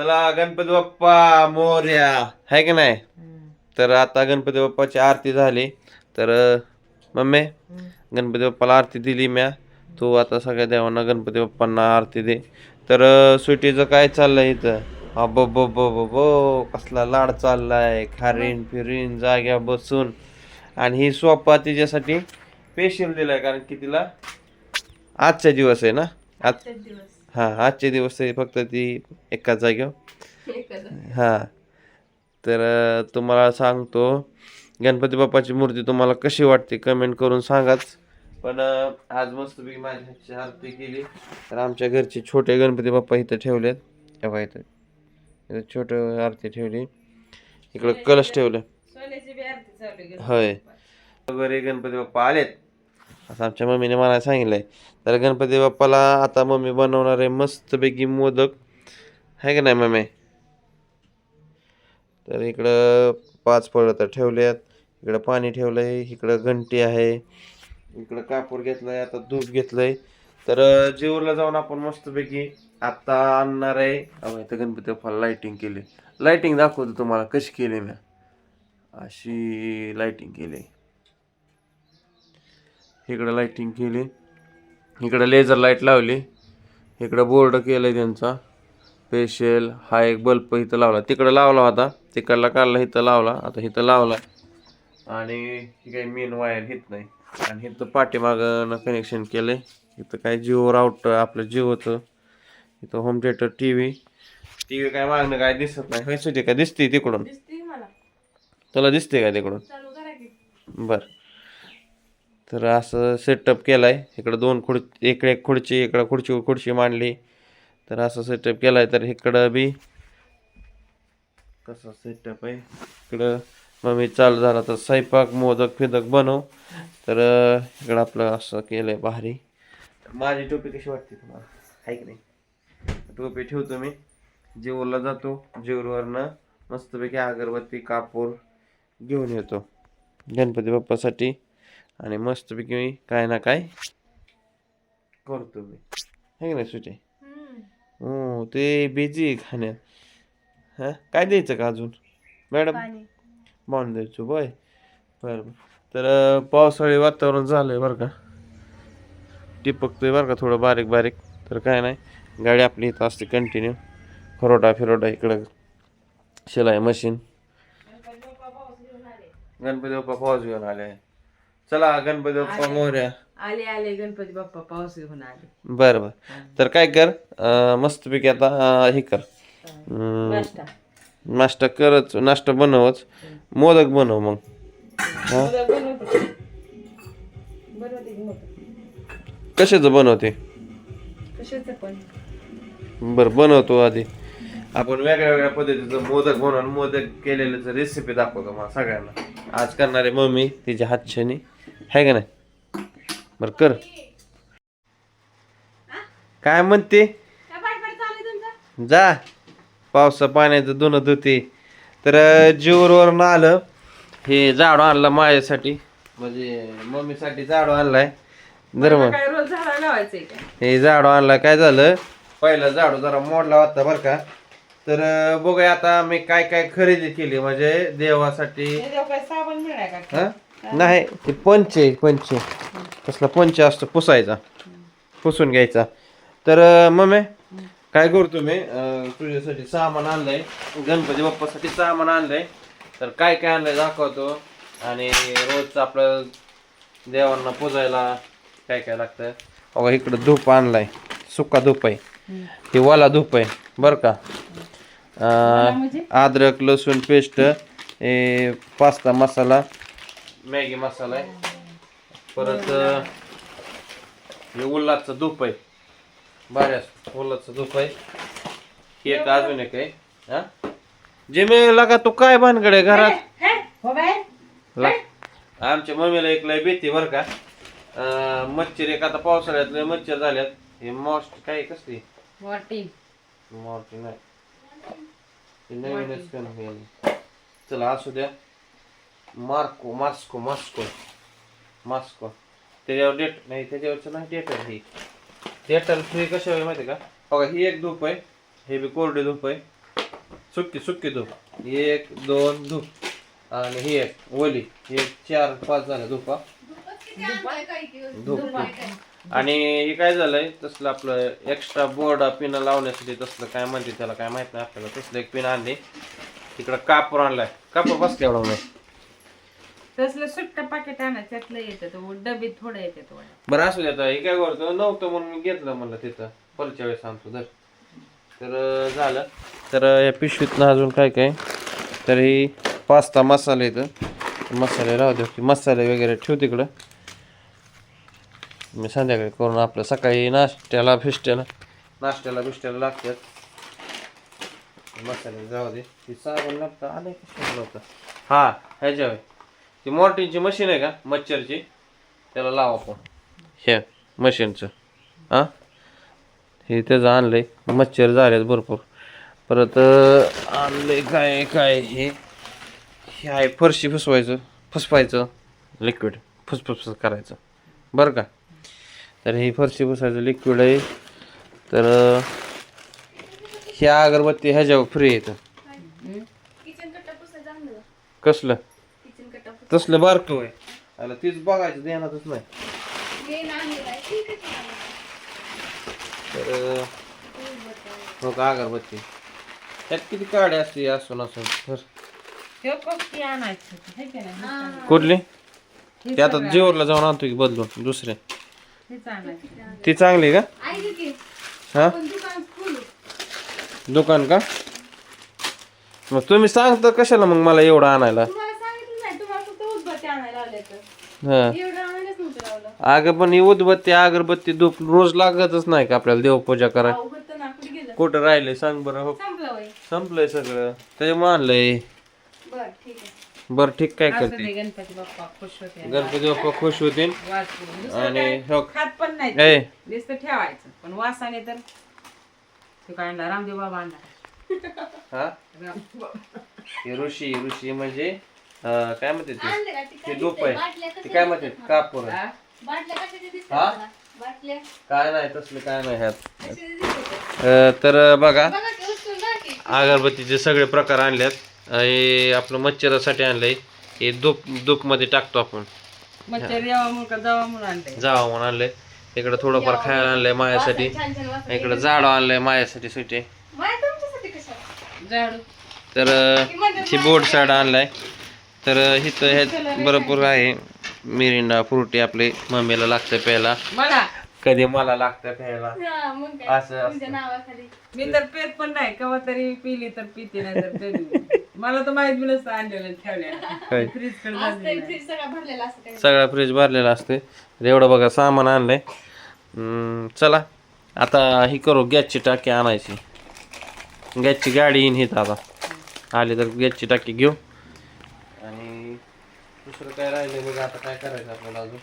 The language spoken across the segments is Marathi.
चला गणपती बाप्पा मोर्या. आहे की नाही? तर आता गणपती बाप्पाची आरती झाली. तर मम्मी गणपती बाप्पाला आरती दिली म्या. तू आता सगळ्या देवांना गणपती बाप्पांना आरती दे. तर अं, सुट्टीचं काय चाललंय इथं? अबो बो बो बो बो कसला लाड चाललाय. खारीन फिरीन जाग्या बसून. आणि ही सोपा तिच्यासाठी स्पेशल दिलाय कारण की तिला आजचा दिवस आहे ना? आज हा आजचे दिवस आहे फक्त ती एकाच जागेवर हा. तर अं, तुम्हाला सांगतो गणपती बाप्पाची मूर्ती तुम्हाला कशी वाटते कमेंट करून सांगाच. पण आज मस्तपैकी माझ्या हातची आरती केली. तर आमच्या घरचे छोटे गणपती बाप्पा इथं ठेवलेत. तेव्हा इथं. इथं छोटं आरती ठेवली. इकडं कलश ठेवलं. होय. वगैरे गणपती बाप्पा आलेत. असं आमच्या मम्मीने मला सांगितलं आहे तर गणपती बाप्पाला आता मम्मी बनवणार आहे मस्तपैकी मोदक. आहे का नाही मम्मी? तर इकडं पाच फळं तर ठेवल्यात. इकडं पाणी ठेवलं आहे इकडं घंटी आहे. इकडं कापूर घेतलं आहे आता धूप घेतलं आहे तर अं, जाऊन आपण मस्तपैकी आत्ता आणणार आहे. अहो, इथं गणपती बाप्पाला लायटिंग केली. लायटिंग दाखवतो तुम्हाला कशी केली मी. अशी लाईटिंग केली. इकडं लाइटिंग केली. इकडं लेझर लाइट लावली. इकडं बोर्ड केलं त्यांचा. स्पेशल हा एक बल्ब इथं लावला. तिकडं लावला होता. तिकडला काढला इथं लावला. आता इथं लावला. आणि ही काही मेन वायर हित नाही. आणि इथं पाठीमागं कनेक्शन केलंय. इथं काय जिओ राऊटर आपलं जिओचं इथं home theatre T V T V काय मागणं काय दिसत नाही. होय काय दिसते तिकडून? तुला दिसते का तिकडून? बर. तर असं सेटअप केलाय. इकडं दोन खुड इकडे एक खुर्ची इकडं खुर्चीवर खुर्ची मांडली. तर असं सेटअप केला आहे तर इकडं बी कसं सेटअप आहे? इकडं मग मी चालू झाला तर स्वयंपाक मोदक फिदक बनव. तर इकडं आपलं असं केलं आहे भारी. माझी टोपी कशी वाटते तुम्हाला? आहे की नाही? टोपी ठेवतो मी. जेवला जातो. जेवरवरनं मस्तपैकी अगरबत्ती कापूर घेऊन येतो. गणपती बाप्पासाठी. आणि मस्तपैकी मी काय ना काय करतो मी. है की नाही सुटे हो ते बिझी खाण्यात. हां? काय द्यायचं का अजून? मॅडम? बांधून द्यायचो बोय बरं बरं. तर पावसाळी वातावरण झालं आहे बरं का? टिपकतोय बरं का थोडं बारीक बारीक? तर काय नाही गाडी आपली इथं असते कंटिन्यू फरोटा फिरोटा इकडं शिलाई मशीन. गणपती बाप्पा पाऊस घेऊन आले. चला गणपती बाप्पा मोर्या. आले आले गणपती बाप्पा पाऊस घेऊन आले. बरं बरं. तर काय कर अं, मस्तपैकी आता अं, हे कर. अं, नाश्ता. नाश्ता करच नाश्ता बनवच. मोदक बनव मग. हा? उद्या बनवते. बनवते की मोदक. कशाचं बनवते? कशाचं पण. बरं बनवतो आधी. आपण वेगळ्या वेगळ्या पद्धतीचं मोदक बनवून मोदक केलेल्याचं रेसिपी दाखवतो मला सगळ्यांना. आज करणारे मम्मी तिच्या हातच्यानी. आहे का नाही? बरं कर. काय म्हणते? जा. पावसा पाण्याचं धुणं धुते. तर जीवरवरून आलं. हे झाडू आणलं माझ्यासाठी. म्हणजे मम्मीसाठी झाडू आणलाय. जर मग. हे झाडू आणलं. काय झालं? पहिला झाडू जरा मोडला होता बरं का. तर बघूया आता मी काय काय खरेदी केली. म्हणजे देवासाठी. हे साबण मिळाय का? हा? नाही ते पंचे पंचे. कसला पंच असतो पुसायचा. पुसून घ्यायचा. तर मम्मी काय करतो मी अं, तुझ्यासाठी सामान आणलंय. गणपती बाप्पासाठी सामान आणलंय. तर काय काय आणलंय दाखवतो. आणि रोज आपलं देवांना पूजायला काय काय लागतं? बघा इकडं धूप आणलाय. सुका धूप आहे. हे वाला धूप आहे बरं का? म्हणजे? अद्रक लसूण पेस्ट हे पास्ता मसाला मॅगी मसाला आहे. परत अं, हे उल्हाचं धूप आहे. बऱ्याच उल्हाचं धूप आहे. हे एक अजून एक आहे हा? जे मी लगा तू काय भानगड घरात? हे, हो ला- आमच्या मम्मीला एक लय भीती बरं का. अं, मच्छर एक आता पावसाळ्यात लय मच्छर झाल्यात. हे मॉस्ट काय कसली? मॉस्ट नाही हे नवीनच गेली. चला असू द्या. मार्को मास्को मास्को मास्को त्याच्यावर डेट नाही त्याच्यावरचं नाही डेटर ही. डेटल फ्री कशा आहे माहिती आहे का? बघा ही एक धूप आहे. हे बी कोरडी धूप आहे. सुक्की सुक्की धूप. एक दोन धूप. आणि ही एक ओली. हे एक चार पाच झाले धूप धूप. आणि हे काय झालंय? तसलं आपलं एक्स्ट्रा बोर्ड पिन लावण्यासाठी तसलं काय म्हणते त्याला काय माहीत नाही आपल्याला. तसलं एक पिन आणली. तिकडं कापूर आणलाय. कापूर बसले एवढा नाही तसलं सुट्ट पाकिट आणा त्यातलं येतं तो डबीत थोडं येते बरं असू देता हे काय करतो? नव्हतं म्हणून मी घेतलं म्हणलं तिथं परच्या वेळेस आणतो तर तर अं, झालं. तर अं, या पिशवीतनं अजून काय काय? तर ही पास्ता मसाला येतं मसाले राहू दे की मसाले वगैरे ठेव तिकडं. मी संध्याकाळी करून आपलं सकाळी नाश्त्याला फिष्ट्याला नाश्त्याला बिष्ट्याला लागतात. मसाले जाऊ दे. ती साबण लागतं आलं कशाला नव्हतं. हां ह्याच्यावर. ती मोर्टिनची मशीन आहे का? मच्छरची. त्याला लावा आपण हे मशीनचं. हां? हे त्याचं आणलंय. मच्छर झालेत भरपूर. परत अं, आणलंय काय काय हे? हे आहे फरशी फुसवायचं फुसवायचं लिक्विड फुसफुस करायचं. बरं का? तर ही फरशी फुसायचं लिक्विड आहे. तर ह्या अगरबत्ती ह्याच्यावर फ्री येतं कसलं? तसलं बारकं आहे आला तीच बघायचं ध्यानातच नाही. हे तर हो का अगरबत्ती. त्यात किती काड्या असते असून असून? तर हे कुठली? ते आता जेवरला जाऊन आणतो की बदलून दुसरे. ती चांगली का? हा? पण दुकान फुल दुकान का? मग तुम्ही सांगता कशाला मग मला एवढं आणायला तुम्हाला सांगितलं नाही तुम्हाला फक्त उदबत्ती आणायला लावले तर हा. अगं पण ही उदबत्ती अगरबत्ती धूप रोज लागतच नाही का आपल्याला देवपूजा करा कुठे राहिले सांग बरं हो. संपलंय सगळं. त्याच्यामुळे आणलंय. बर ठीक आहे. बरं ठीक काय करते? ते गणपती बाप्पा खुश होतील. आणि काय? हो. खात पण नाही. नुसतं ठेवायचं. पण वासाने तर ते आणला? रामदेव बाबा आणला. हे? ऋषी ऋषी म्हणजे? अं, काय म्हणते ते आणले का? ते ते काय दिसतंय? आहे ते कशा काय म्हणते दिसतात? कापूर आहे. हा? बाटल्या कशाच्या दिसतात हा? मला? बाटल्या काय नाही तसलं काय नाही ह्यात दिसतात? अं, तर बघा बघा की उचलून जा की. अगरबत्तीचे सगळे प्रकार आणल्यात हे आपलं मच्छरासाठी आणलंय हे धूप धूपमध्ये टाकतो आपण मच्छर यावा म्हणून का जावा म्हणून जावा म्हणून आणलंय इकडं थोडंफार खायला आणलंय छान छान वासाने. इकडं झाडं आणलंय माझ्यासाठी सुटे माया तुमच्यासाठी कशाला? झाडू तर अं, ही बोर्ड साईड आणलाय तर इथं ह्यात भरपूर आहे. मिरिंडा फ्रुटी आपले मम्मीला लागतं प्यायला. मला? कधी मला लागतं प्यायला. हा? असं तुमच्या नावाखाली. मी तर पेत पण नाही. केव्हा तरी पिली तर पिते नाही तर पेली मला तर माहीत बी नसतं आणलेलं ठेवलेलं. काय? फ्रीजकडे असतंय, फ्रीज सगळा भरलेला असतं काही. सगळा फ्रीज भरलेला असते तर एवढं बघा सामान आणलंय. हम्म, चला. आता ही करू गॅसची टाकी आणायची. गॅसची गाडी येईन हित आता. आली तर गॅसची टाकी घेऊ. दुसरं काय राहिलं बघा आता काय करायचं आपल्याला अजून?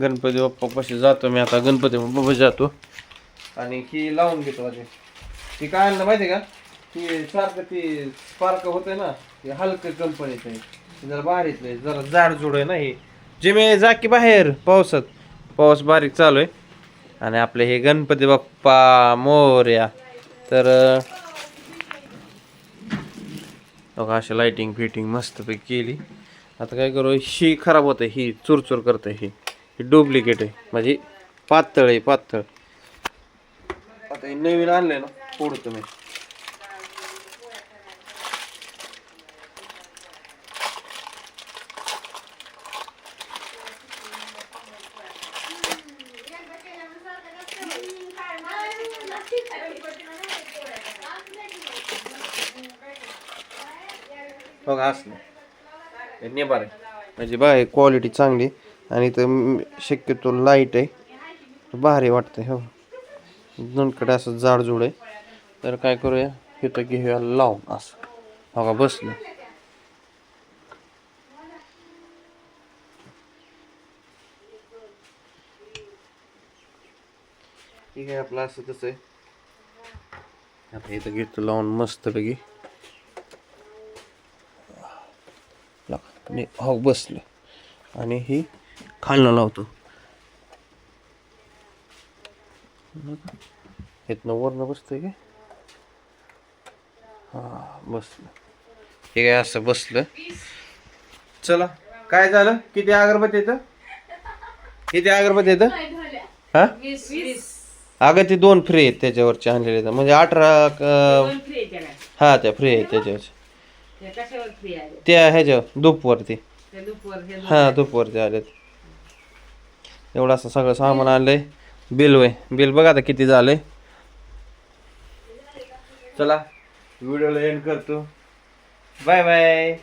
गणपती बाप्पापाशी जातो मी आता गणपती बाप्पापाशी जातो. आणि ही लावून घेतो आधी. ती काय आणलं माहिती का? ती सारखं ती स्पार्क होते ना ते हलकं कंपनीचं आहे जरा बारीक आहे जरा जाडजूड आहे ना हे. जिमे जा की बाहेर पावसात. पाऊस बारीक चालू आहे. आणि आपले हे गणपती बाप्पा मोर्या. तर बघा अशी लाइटिंग फिटिंग मस्तपैकी केली. आता काय करू ही खराब होते ही चुरचूर करते ही. ही डुप्लिकेट आहे. म्हणजे पातळ आहे पातळ. आता हे नवीन आणलंय ना पुढं तुम्ही बघा असलं हे आहे म्हणजे बघा क्वालिटी चांगली आणि इथं शक्यतो लाइट आहे. भारी वाटतंय हो. दोनकडे असं जाडजूड आहे. तर काय करूया? इथं घेऊया लावून असं. हो का बसलं. ठीक आहे आपलं असं तसं आहे. आता इथं घेतो लावून मस्तपैकी. आणि हो बसलं. आणि ही खालनं लावतो. इथनं वरनं बसतंय काय? हा बसलं. हे काय असं बसलं? चला काय झालं? किती अगरबत्ती येतं? किती अगरबत्ती येतं? हा? अगं ते दोन फ्री आहेत त्याच्यावरचे आणलेले. म्हणजे अठरा क- हा त्या फ्री आहेत त्याच्यावरचे. आले? दुपवरती त्या दुपार हे दोन दुपवरती आलेत. एवढं असं सगळं सामान आणलंय. बिल वय बिल बघा आता किती झालंय. चला व्हिडिओला एंड करतो. Bye bye.